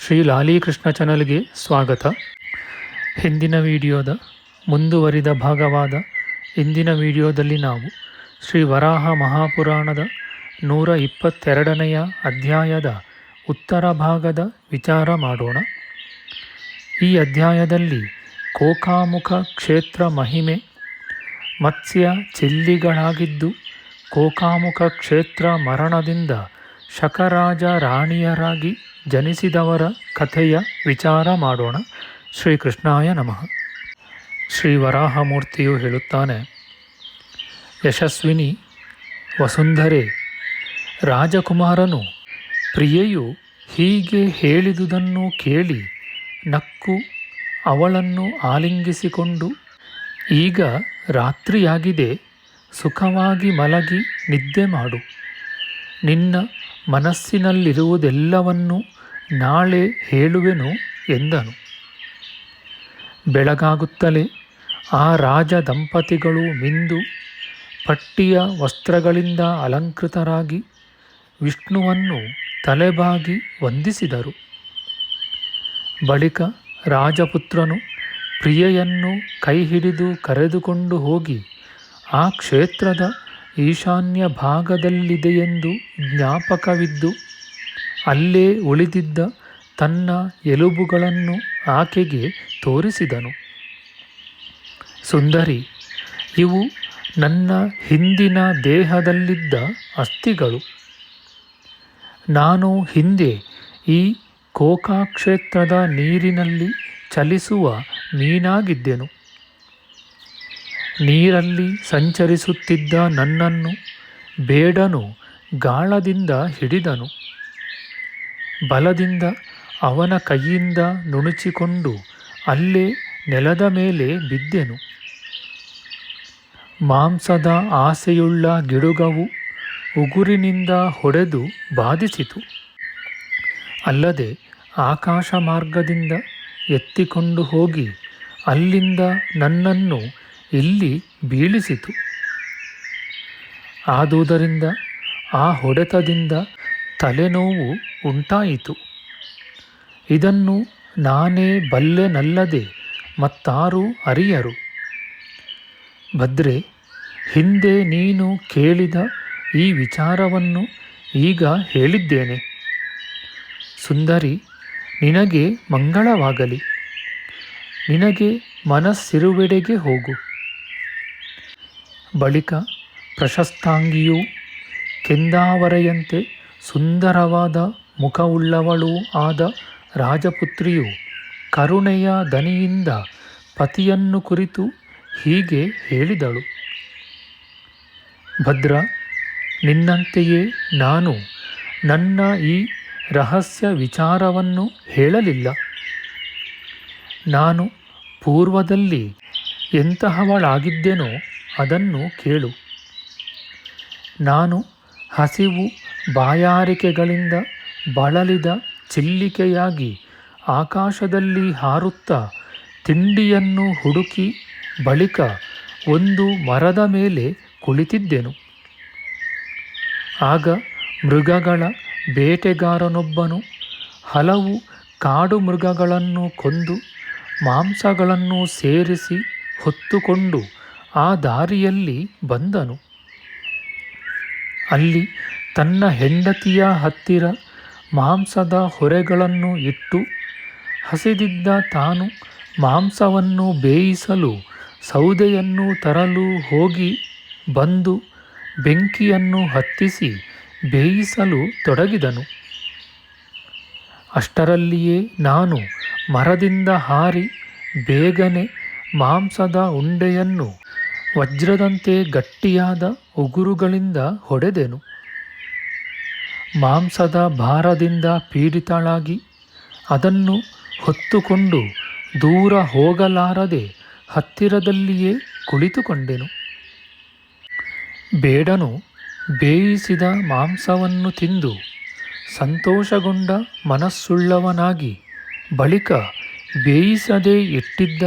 ಶ್ರೀ ಲಾಲೀಕೃಷ್ಣ ಚಾನಲ್ಗೆ ಸ್ವಾಗತ. ಹಿಂದಿನ ವಿಡಿಯೋದ ಮುಂದುವರಿದ ಭಾಗವಾದ ಇಂದಿನ ವಿಡಿಯೋದಲ್ಲಿ ನಾವು ಶ್ರೀ ವರಾಹ ಮಹಾಪುರಾಣದ ನೂರ ಇಪ್ಪತ್ತೆರಡನೆಯ ಅಧ್ಯಾಯದ ಉತ್ತರ ಭಾಗದ ವಿಚಾರ ಮಾಡೋಣ. ಈ ಅಧ್ಯಾಯದಲ್ಲಿ ಕೋಕಾಮುಖ ಕ್ಷೇತ್ರ ಮಹಿಮೆ, ಮತ್ಸ್ಯ ಚಿಲ್ಲಿಗಳಾಗಿದ್ದು, ಕೋಕಾಮುಖ ಕ್ಷೇತ್ರ ಮರಣದಿಂದ ಶಕರಾಜ ರಾಣಿಯರಾಗಿ ಜನಿಸಿದವರ ಕಥೆಯ ವಿಚಾರ ಮಾಡೋಣ. ಶ್ರೀಕೃಷ್ಣಾಯ ನಮಃ. ಶ್ರೀ ವರಾಹಮೂರ್ತಿಯು ಹೇಳುತ್ತಾನೆ, ಯಶಸ್ವಿನಿ ವಸುಂಧರೆ, ರಾಜಕುಮಾರನು ಪ್ರಿಯೆಯು ಹೀಗೆ ಹೇಳಿದುದನ್ನು ಕೇಳಿ ನಕ್ಕು ಅವಳನ್ನು ಆಲಿಂಗಿಸಿಕೊಂಡು ಈಗ ರಾತ್ರಿಯಾಗಿದೆ, ಸುಖವಾಗಿ ಮಲಗಿ ನಿದ್ದೆ ಮಾಡು. ನಿನ್ನ ಮನಸ್ಸಿನಲ್ಲಿರುವುದೆಲ್ಲವನ್ನು ನಾಳೆ ಹೇಳುವೆನು ಎಂದನು. ಬೆಳಗಾಗುತ್ತಲೇ ಆ ರಾಜ ದಂಪತಿಗಳು ಮಿಂದು ಪಟ್ಟಿಯ ವಸ್ತ್ರಗಳಿಂದ ಅಲಂಕೃತರಾಗಿ ವಿಷ್ಣುವನ್ನು ತಲೆಬಾಗಿ ವಂದಿಸಿದರು. ಬಳಿಕ ರಾಜಪುತ್ರನು ಪ್ರಿಯೆಯನ್ನು ಕೈ ಹಿಡಿದು ಕರೆದುಕೊಂಡು ಹೋಗಿ ಆ ಕ್ಷೇತ್ರದ ಈಶಾನ್ಯ ಭಾಗದಲ್ಲಿದೆಯೆಂದು ಜ್ಞಾಪಕವಿದ್ದು, ಅಲ್ಲೇ ಉಳಿದಿದ್ದ ತನ್ನ ಎಲುಬುಗಳನ್ನು ಆಕೆಗೆ ತೋರಿಸಿದನು. ಸುಂದರಿ, ಇವು ನನ್ನ ಹಿಂದಿನ ದೇಹದಲ್ಲಿದ್ದ ಅಸ್ಥಿಗಳು. ನಾನು ಹಿಂದೆ ಈ ಕೋಕಾಕ್ಷೇತ್ರದ ನೀರಿನಲ್ಲಿ ಚಲಿಸುವ ಮೀನಾಗಿದ್ದೆನು. ನೀರಲ್ಲಿ ಸಂಚರಿಸುತ್ತಿದ್ದ ನನ್ನನ್ನು ಬೇಡನು, ಗಾಳದಿಂದ ಹಿಡಿದನು. ಬಲದಿಂದ ಅವನ ಕೈಯಿಂದ ನುಣುಚಿಕೊಂಡು ಅಲ್ಲೇ ನೆಲದ ಮೇಲೆ ಬಿದ್ದೆನು. ಮಾಂಸದ ಆಸೆಯುಳ್ಳ ಗಿಡುಗವು ಉಗುರಿನಿಂದ ಹೊಡೆದು ಬಾಧಿಸಿತು. ಅಲ್ಲದೆ ಆಕಾಶ ಮಾರ್ಗದಿಂದ ಎತ್ತಿಕೊಂಡು ಹೋಗಿ ಅಲ್ಲಿಂದ ನನ್ನನ್ನು ಇಲ್ಲಿ ಬೀಳಿಸಿತು? ಆದುದರಿಂದ ಆ ಹೊಡೆತದಿಂದ ತಲೆನೋವು ಉಂಟಾಯಿತು. ಇದನ್ನು ನಾನೇ ಬಲ್ಲೆನಲ್ಲದೆ ಮತ್ತಾರೂ ಅರಿಯರು. ಭದ್ರೆ, ಹಿಂದೆ ನೀನು ಕೇಳಿದ ಈ ವಿಚಾರವನ್ನು ಈಗ ಹೇಳಿದ್ದೇನೆ. ಸುಂದರಿ, ನಿನಗೆ ಮಂಗಳವಾಗಲಿ. ನಿನಗೆ ಮನಸ್ಸಿರುವೆಡೆಗೆ ಹೋಗು. ಬಳಿಕ ಪ್ರಶಸ್ತಾಂಗಿಯೂ ಕೆಂದಾವರೆಯಂತೆ ಸುಂದರವಾದ ಮುಖವುಳ್ಳವಳೂ ಆದ ರಾಜಪುತ್ರಿಯು ಕರುಣೆಯ ದನಿಯಿಂದ ಪತಿಯನ್ನು ಕುರಿತು ಹೀಗೆ ಹೇಳಿದಳು. ಭದ್ರ, ನಿನ್ನಂತೆಯೇ ನಾನು ನನ್ನ ಈ ರಹಸ್ಯ ವಿಚಾರವನ್ನು ಹೇಳಲಿಲ್ಲ. ನಾನು ಪೂರ್ವದಲ್ಲಿ ಎಂತಹವಳಾಗಿದ್ದೆನೋ ಅದನ್ನು ಕೇಳು. ನಾನು ಹಸಿವು ಬಾಯಾರಿಕೆಗಳಿಂದ ಬಳಲಿದ ಚಿಲ್ಲಿಕೆಯಾಗಿ ಆಕಾಶದಲ್ಲಿ ಹಾರುತ್ತಾ ತಿಂಡಿಯನ್ನು ಹುಡುಕಿ ಬಳಿಕ ಒಂದು ಮರದ ಮೇಲೆ ಕುಳಿತಿದ್ದೆನು. ಆಗ ಮೃಗಗಳ ಬೇಟೆಗಾರನೊಬ್ಬನು ಹಲವು ಕಾಡು ಮೃಗಗಳನ್ನು ಕೊಂದು ಮಾಂಸಗಳನ್ನು ಸೇರಿಸಿ ಹೊತ್ತುಕೊಂಡು ಆ ದಾರಿಯಲ್ಲಿ ಬಂದನು. ಅಲ್ಲಿ ತನ್ನ ಹೆಂಡತಿಯ ಹತ್ತಿರ ಮಾಂಸದ ಹೊರೆಗಳನ್ನು ಇಟ್ಟು ಹಸಿದಿದ್ದ ತಾನು ಮಾಂಸವನ್ನು ಬೇಯಿಸಲು ಸೌದೆಯನ್ನು ತರಲು ಹೋಗಿ ಬಂದು ಬೆಂಕಿಯನ್ನು ಹತ್ತಿಸಿ ಬೇಯಿಸಲು ತೊಡಗಿದನು. ಅಷ್ಟರಲ್ಲಿಯೇ ನಾನು ಮರದಿಂದ ಹಾರಿ ಬೇಗನೆ ಮಾಂಸದ ಉಂಡೆಯನ್ನು ವಜ್ರದಂತೆ ಗಟ್ಟಿಯಾದ ಉಗುರುಗಳಿಂದ ಹೊಡೆದೆನು. ಮಾಂಸದ ಭಾರದಿಂದ ಪೀಡಿತಳಾಗಿ ಅದನ್ನು ಹೊತ್ತುಕೊಂಡು ದೂರ ಹೋಗಲಾರದೆ ಹತ್ತಿರದಲ್ಲಿಯೇ ಕುಳಿತುಕೊಂಡೆನು. ಬೇಡನು ಬೇಯಿಸಿದ ಮಾಂಸವನ್ನು ತಿಂದು ಸಂತೋಷಗೊಂಡ ಮನಸ್ಸುಳ್ಳವನಾಗಿ ಬಳಿಕ ಬೇಯಿಸದೆ ಇಟ್ಟಿದ್ದ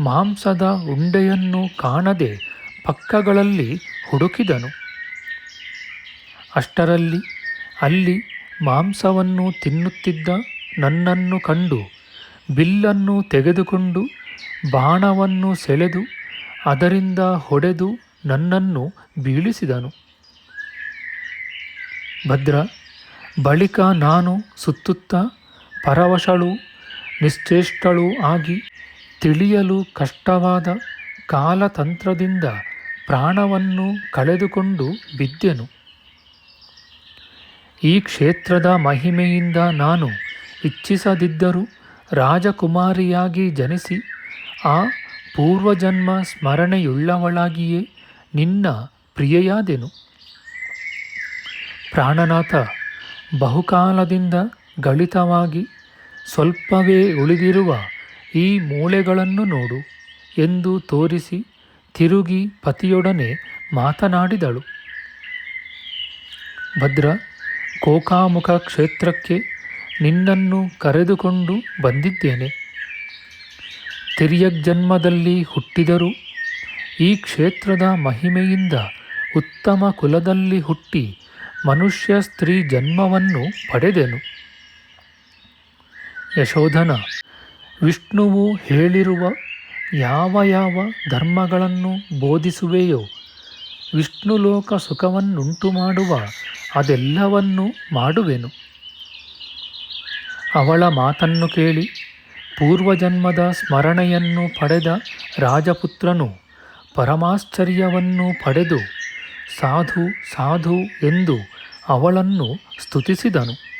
ಮಾಂಸದ ಉಂಡೆಯನ್ನು ಕಾಣದೆ ಪಕ್ಕಗಳಲ್ಲಿ ಹುಡುಕಿದನು. ಅಷ್ಟರಲ್ಲಿ ಅಲ್ಲಿ ಮಾಂಸವನ್ನು ತಿನ್ನುತ್ತಿದ್ದ ನನ್ನನ್ನು ಕಂಡು ಬಿಲ್ಲನ್ನು ತೆಗೆದುಕೊಂಡು ಬಾಣವನ್ನು ಸೆಳೆದು ಅದರಿಂದ ಹೊಡೆದು ನನ್ನನ್ನು ಬೀಳಿಸಿದನು. ಭದ್ರ, ಬಳಿಕ ನಾನು ಸುತ್ತುತ್ತಾ ಪರವಶಳು, ನಿಶ್ಚೇಷ್ಟಳು ಆಗಿ ತಿಳಿಯಲು ಕಷ್ಟವಾದ ಕಾಲತಂತ್ರದಿಂದ ಪ್ರಾಣವನ್ನು ಕಳೆದುಕೊಂಡು ಬಿದ್ದೆನು. ಈ ಕ್ಷೇತ್ರದ ಮಹಿಮೆಯಿಂದ ನಾನು ಇಚ್ಛಿಸದಿದ್ದರೂ ರಾಜಕುಮಾರಿಯಾಗಿ ಜನಿಸಿ, ಆ ಪೂರ್ವಜನ್ಮ ಸ್ಮರಣೆಯುಳ್ಳವಳಾಗಿಯೇ ನಿನ್ನ ಪ್ರಿಯೆಯಾದೆನು. ಪ್ರಾಣನಾಥ, ಬಹುಕಾಲದಿಂದ ಗಳಿತವಾಗಿ ಸ್ವಲ್ಪವೇ ಉಳಿದಿರುವ ಈ ಮೂಳೆಗಳನ್ನು ನೋಡು ಎಂದು ತೋರಿಸಿ ತಿರುಗಿ ಪತಿಯೊಡನೆ ಮಾತನಾಡಿದಳು. ಭದ್ರ, ಕೋಕಾಮುಖ ಕ್ಷೇತ್ರಕ್ಕೆ ನಿನ್ನನ್ನು ಕರೆದುಕೊಂಡು ಬಂದಿದ್ದೇನೆ. ತಿರ್ಯಜನ್ಮದಲ್ಲಿ ಹುಟ್ಟಿದರೂ ಈ ಕ್ಷೇತ್ರದ ಮಹಿಮೆಯಿಂದ ಉತ್ತಮ ಕುಲದಲ್ಲಿ ಹುಟ್ಟಿ ಮನುಷ್ಯ ಸ್ತ್ರೀ ಜನ್ಮವನ್ನು ಪಡೆದೆನು. ಯಶೋಧನ ವಿಷ್ಣುವು ಹೇಳಿರುವ ಯಾವ ಯಾವ ಧರ್ಮಗಳನ್ನು ಬೋಧಿಸುವೆಯೋ ವಿಷ್ಣುಲೋಕ ಸುಖವನ್ನುಂಟು ಮಾಡುವ ಅದೆಲ್ಲವನ್ನೂ ಮಾಡುವೆನು. ಅವಳ ಮಾತನ್ನು ಕೇಳಿ ಪೂರ್ವಜನ್ಮದ ಸ್ಮರಣೆಯನ್ನು ಪಡೆದ ರಾಜಪುತ್ರನು ಪರಮಾಶ್ಚರ್ಯವನ್ನು ಪಡೆದು, ಸಾಧು ಸಾಧು ಎಂದು ಅವಳನ್ನು ಸ್ತುತಿಸಿದನು.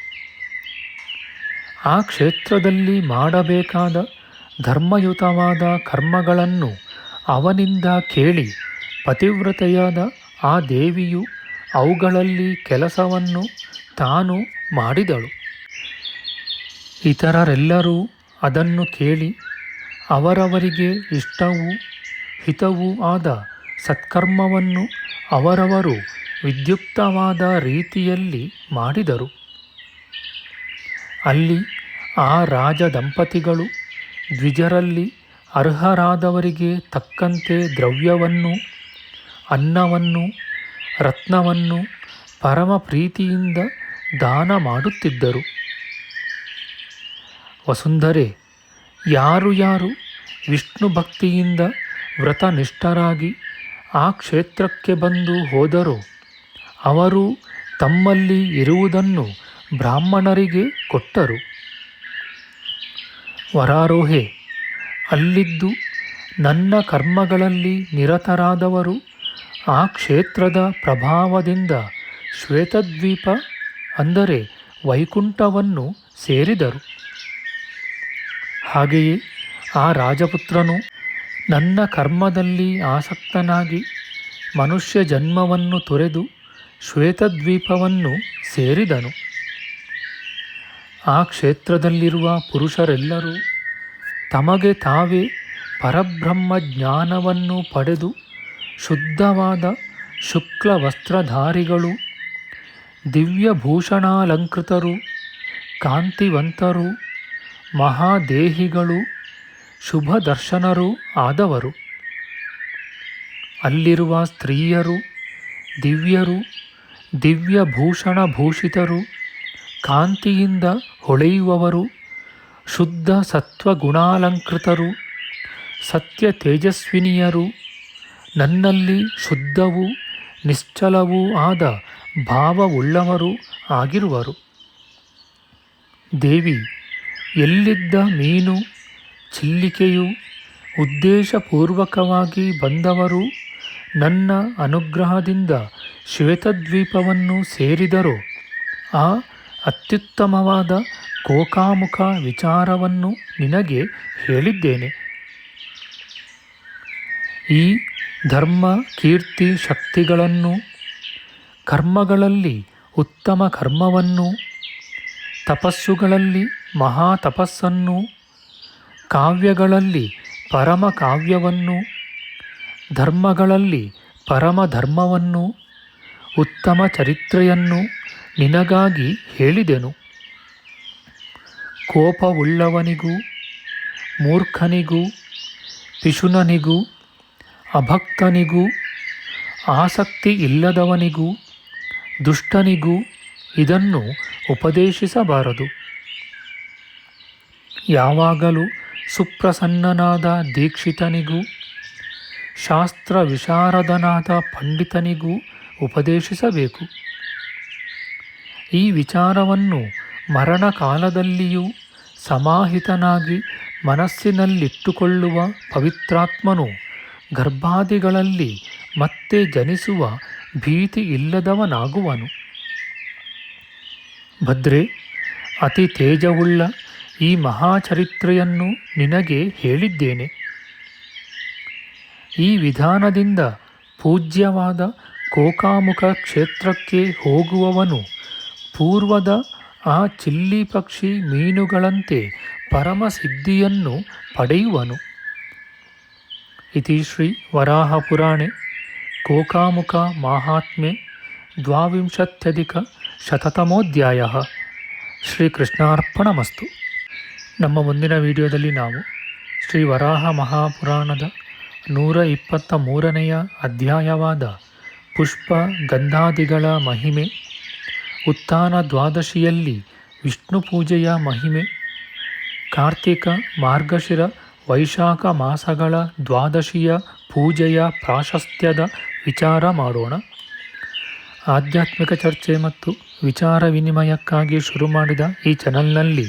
ಆ ಕ್ಷೇತ್ರದಲ್ಲಿ ಮಾಡಬೇಕಾದ ಧರ್ಮಯುತವಾದ ಕರ್ಮಗಳನ್ನು ಅವನಿಂದ ಕೇಳಿ ಪತಿವ್ರತೆಯಾದ ಆ ದೇವಿಯು ಅವುಗಳಲ್ಲಿ ಕೆಲಸವನ್ನು ತಾನು ಮಾಡಿದಳು. ಇತರರೆಲ್ಲರೂ ಅದನ್ನು ಕೇಳಿ ಅವರವರಿಗೆ ಇಷ್ಟವೂ ಹಿತವೂ ಆದ ಸತ್ಕರ್ಮವನ್ನು ಅವರವರು ವಿದ್ಯುಕ್ತವಾದ ರೀತಿಯಲ್ಲಿ ಮಾಡಿದರು. ಅಲ್ಲಿ ಆ ರಾಜ ದಂಪತಿಗಳು ದ್ವಿಜರಲ್ಲಿ ಅರ್ಹರಾದವರಿಗೆ ತಕ್ಕಂತೆ ದ್ರವ್ಯವನ್ನು, ಅನ್ನವನ್ನು, ರತ್ನವನ್ನು ಪರಮ ಪ್ರೀತಿಯಿಂದ ದಾನ ಮಾಡುತ್ತಿದ್ದರು. ವಸುಂಧರೆ, ಯಾರು ಯಾರು ವಿಷ್ಣು ಭಕ್ತಿಯಿಂದ ವ್ರತನಿಷ್ಠರಾಗಿ ಆ ಕ್ಷೇತ್ರಕ್ಕೆ ಬಂದು ಹೋದರೋ, ಅವರು ತಮ್ಮಲ್ಲಿ ಇರುವುದನ್ನು ಬ್ರಾಹ್ಮಣರಿಗೆ ಕೊಟ್ಟರು. ವರಾರೋಹೆ, ಅಲ್ಲಿದ್ದು ನನ್ನ ಕರ್ಮಗಳಲ್ಲಿ ನಿರತರಾದವರು ಆ ಕ್ಷೇತ್ರದ ಪ್ರಭಾವದಿಂದ ಶ್ವೇತದ್ವೀಪ, ಅಂದರೆ ವೈಕುಂಠವನ್ನು ಸೇರಿದರು. ಹಾಗೆಯೇ ಆ ರಾಜಪುತ್ರನು ನನ್ನ ಕರ್ಮದಲ್ಲಿ ಆಸಕ್ತನಾಗಿ ಮನುಷ್ಯ ಜನ್ಮವನ್ನು ತೊರೆದು ಶ್ವೇತದ್ವೀಪವನ್ನು ಸೇರಿದನು. ಆ ಕ್ಷೇತ್ರದಲ್ಲಿರುವ ಪುರುಷರೆಲ್ಲರೂ ತಮಗೆ ತಾವೇ ಪರಬ್ರಹ್ಮ ಜ್ಞಾನವನ್ನು ಪಡೆದು ಶುದ್ಧವಾದ ಶುಕ್ಲ ವಸ್ತ್ರಧಾರಿಗಳು ದಿವ್ಯಭೂಷಣಾಲಂಕೃತರು, ಕಾಂತಿವಂತರು, ಮಹಾದೇಹಿಗಳು, ಶುಭದರ್ಶನರು ಆದವರು. ಅಲ್ಲಿರುವ ಸ್ತ್ರೀಯರು, ದಿವ್ಯರು ದಿವ್ಯಭೂಷಣ ಭೂಷಿತರು ಕಾಂತಿಯಿಂದ ಹೊಳೆಯುವವರು, ಶುದ್ಧ ಸತ್ವಗುಣಾಲಂಕೃತರು, ಸತ್ಯ ತೇಜಸ್ವಿನಿಯರು, ನನ್ನಲ್ಲಿ ಶುದ್ಧವೂ ನಿಶ್ಚಲವೂ ಆದ ಭಾವವುಳ್ಳವರು ಆಗಿರುವರು. ದೇವಿ, ಎಲ್ಲಿದ್ದ ಮೀನು, ಚಿಲ್ಲಿಕೆಯು ಉದ್ದೇಶಪೂರ್ವಕವಾಗಿ ಬಂದವರು, ನನ್ನ ಅನುಗ್ರಹದಿಂದ ಶ್ವೇತದ್ವೀಪವನ್ನು ಸೇರಿದರು, ಆ ಅತ್ಯುತ್ತಮವಾದ ಕೋಕಾಮುಖ ವಿಚಾರವನ್ನು ನಿನಗೆ ಹೇಳಿದ್ದೇನೆ. ಈ ಧರ್ಮ ಕೀರ್ತಿ ಶಕ್ತಿಗಳನ್ನು ಕರ್ಮಗಳಲ್ಲಿ ಉತ್ತಮ ಕರ್ಮವನ್ನು, ತಪಸ್ಸುಗಳಲ್ಲಿ ಮಹಾತಪಸ್ಸನ್ನು ಕಾವ್ಯಗಳಲ್ಲಿ ಪರಮ ಕಾವ್ಯವನ್ನು, ಧರ್ಮಗಳಲ್ಲಿ ಪರಮ ಧರ್ಮವನ್ನು ಉತ್ತಮ ಚರಿತ್ರೆಯನ್ನು ನಿನಗಾಗಿ ಹೇಳಿದೆನು. ಕೋಪವುಳ್ಳವನಿಗೂ, ಮೂರ್ಖನಿಗೂ, ಪಿಶುನನಿಗೂ, ಅಭಕ್ತನಿಗೂ ಆಸಕ್ತಿ ಇಲ್ಲದವನಿಗೂ ದುಷ್ಟನಿಗೂ ಇದನ್ನು ಉಪದೇಶಿಸಬಾರದು. ಯಾವಾಗಲೂ ಸುಪ್ರಸನ್ನನಾದ ದೀಕ್ಷಿತನಿಗೂ ಶಾಸ್ತ್ರ ವಿಶಾರದನಾದ ಪಂಡಿತನಿಗೂ ಉಪದೇಶಿಸಬೇಕು. ಈ ವಿಚಾರವನ್ನು ಮರಣಕಾಲದಲ್ಲಿಯೂ ಸಮಾಹಿತನಾಗಿ ಮನಸ್ಸಿನಲ್ಲಿಟ್ಟುಕೊಳ್ಳುವ ಪವಿತ್ರಾತ್ಮನು ಗರ್ಭಾದಿಗಳಲ್ಲಿ ಮತ್ತೆ ಜನಿಸುವ ಭೀತಿ ಇಲ್ಲದವನಾಗುವನು. ಭದ್ರೆ, ಅತಿ ತೇಜವುಳ್ಳ ಈ ಮಹಾಚರಿತ್ರೆಯನ್ನು ನಿನಗೆ ಹೇಳಿದ್ದೇನೆ. ಈ ವಿಧಾನದಿಂದ ಪೂಜ್ಯವಾದ ಕೋಕಾಮುಖ ಕ್ಷೇತ್ರಕ್ಕೆ ಹೋಗುವವನು ಪೂರ್ವದ ಆ ಚಿಲ್ಲಿ ಪಕ್ಷಿ ಮೀನುಗಳಂತೆ ಪರಮಸಿದ್ಧಿಯನ್ನು ಪಡೆಯುವನು. ಇತಿ ಶ್ರೀ ವರಾಹಪುರಾಣೆ, ಕೋಕಾಮುಖ ಮಾಹಾತ್ಮ್ಯೆ, ದ್ವಾವಿಂಶತ್ಯಧಿಕ ಶತತಮೋಧ್ಯಾಯ. ಶ್ರೀಕೃಷ್ಣಾರ್ಪಣಮಸ್ತು. ನಮ್ಮ ಮುಂದಿನ ವಿಡಿಯೋದಲ್ಲಿ ನಾವು ಶ್ರೀ ವರಾಹ ಮಹಾಪುರಾಣದ ನೂರ ಇಪ್ಪತ್ತ ಮೂರನೆಯ ಅಧ್ಯಾಯವಾದ ಪುಷ್ಪ ಗಂಧಾದಿಗಳ ಮಹಿಮೆ. ಉತ್ಥಾನ ದ್ವಾದಶಿಯಲ್ಲಿ ವಿಷ್ಣು ಪೂಜೆಯ ಮಹಿಮೆ. ಕಾರ್ತಿಕ ಮಾರ್ಗಶಿರ ವೈಶಾಖ ಮಾಸಗಳ ದ್ವಾದಶಿಯ ಪೂಜೆಯ ಪ್ರಾಶಸ್ತ್ಯದ ವಿಚಾರ ಮಾಡೋಣ. ಆಧ್ಯಾತ್ಮಿಕ ಚರ್ಚೆ ಮತ್ತು ವಿಚಾರ ವಿನಿಮಯಕ್ಕಾಗಿ ಶುರು ಮಾಡಿದ ಈ ಚಾನಲ್ನಲ್ಲಿ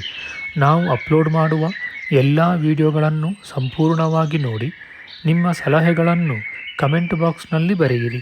ನಾವು ಅಪ್ಲೋಡ್ ಮಾಡುವ ಎಲ್ಲ ವಿಡಿಯೋಗಳನ್ನು ಸಂಪೂರ್ಣವಾಗಿ ನೋಡಿ, ನಿಮ್ಮ ಸಲಹೆಗಳನ್ನು ಕಮೆಂಟ್ ಬಾಕ್ಸ್ನಲ್ಲಿ ಬರೆಯಿರಿ.